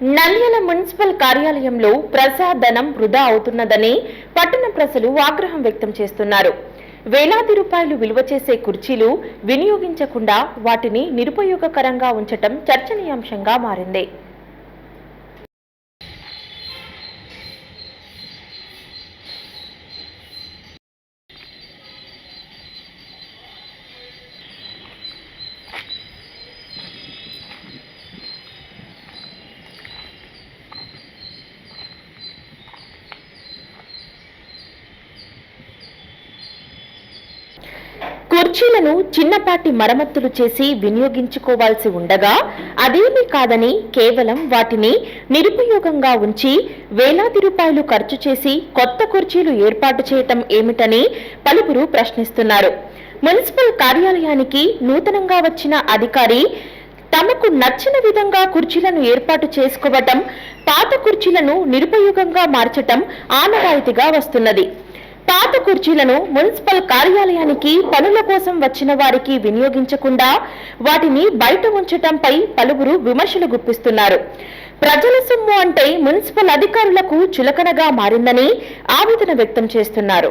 Nandyal municipal కార్యాలయంలో ప్రజాధనం వృధా అవుతున్నదని పట్టణ ప్రజలు ఆగ్రహం వ్యక్తం చేస్తున్నారు. వేలాది రూపాయలు విలువ చేసే కుర్చీలు వినియోగించకుండా వాటిని నిరుపయోగకరంగా ఉంచటం చర్చనీయాంశంగా మారింది. కుర్చీలను చిన్నపాటి మరమ్మతులు చేసి వినియోగించుకోవాల్సి ఉండగా అదేమీ కాదని కేవలం వాటిని నిరుపయోగంగా ఉంచి వేలాది రూపాయలు ఖర్చు చేసి కొత్త కుర్చీలు ఏర్పాటు చేయటం ఏమిటని పలువురు ప్రశ్నిస్తున్నారు. మున్సిపల్ కార్యాలయానికి నూతనంగా వచ్చిన అధికారి తమకు నచ్చిన విధంగా కుర్చీలను ఏర్పాటు చేసుకోవటం పాత కుర్చీలను నిరుపయోగంగా మార్చటం ఆనవాయితీగా వస్తున్నది. పాత కుర్చీలను మున్సిపల్ కార్యాలయానికి పనుల కోసం వచ్చిన వారికి వినియోగించకుండా వాటిని బయట ఉంచటంపై పలువురు విమర్శలు గుప్పిస్తున్నారు. ప్రజల సొమ్ము అంటే మున్సిపల్ అధికారులకు చులకనగా మారిందని ఆవేదన వ్యక్తం చేస్తున్నారు.